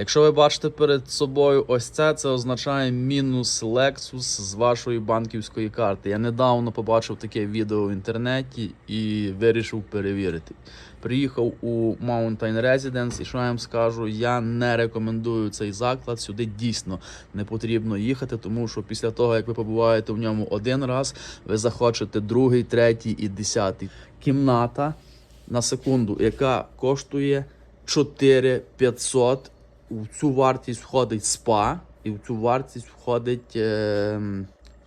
Якщо ви бачите перед собою ось це, це означає мінус Lexus з вашої банківської карти. Я недавно побачив таке відео в інтернеті і вирішив перевірити. Приїхав у Mountain Residence, і що я вам скажу, я не рекомендую цей заклад. Сюди дійсно не потрібно їхати, тому що після того, як ви побуваєте в ньому один раз, ви захочете другий, третій і десятий. Кімната на секунду, яка коштує 4500. У цю вартість входить спа, і в цю вартість входить е,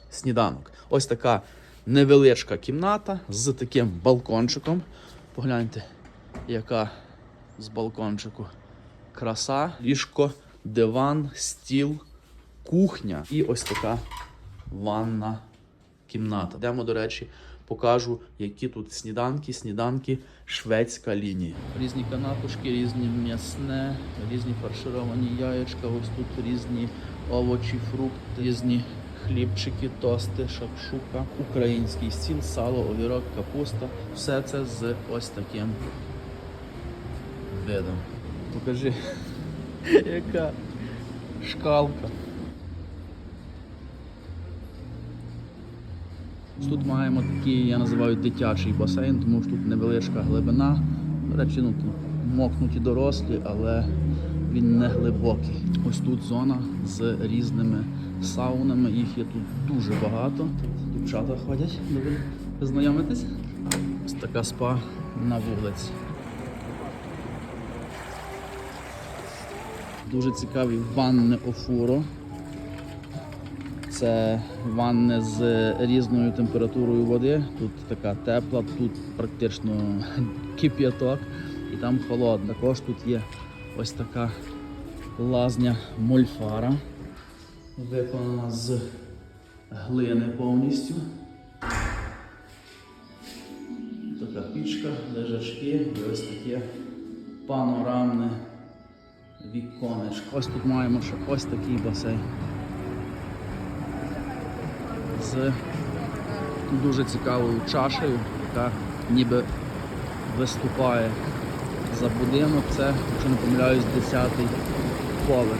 сніданок. Ось така невеличка кімната з таким балкончиком. Погляньте, яка з балкончику краса, ліжко, диван, стіл, кухня і ось така ванна кімната. Йдемо, до речі, покажу, які тут сніданки, сніданки шведська лінія. Різні канапушки, різні м'ясне, різні фаршировані яєчка, ось тут різні овочі, фрукти, різні хлібчики, тости, шакшука, український стіл, сало, овірок, капуста. Все це з ось таким видом. Покажи, яка шкалка. Тут маємо такий, я називаю дитячий басейн, тому що тут невеличка глибина. До речі, ну, мокнуті дорослі, але він не глибокий. Ось тут зона з різними саунами, їх є тут дуже багато. Дівчата ходять. Добре. Ви знайомитесь? Ось така спа на вулиці. Дуже цікаві ванни офуро. Це ванни з різною температурою води. Тут така тепла, тут практично кип'яток і там холодно. Також тут є ось така лазня мольфара, виконана з глини повністю. Така пічка, лежачки ось таке панорамне віконечко. Ось тут маємо ще ось такий басейн з дуже цікавою чашею, яка ніби виступає за будинок. Це, якщо не помиляюсь, 10-й поверх.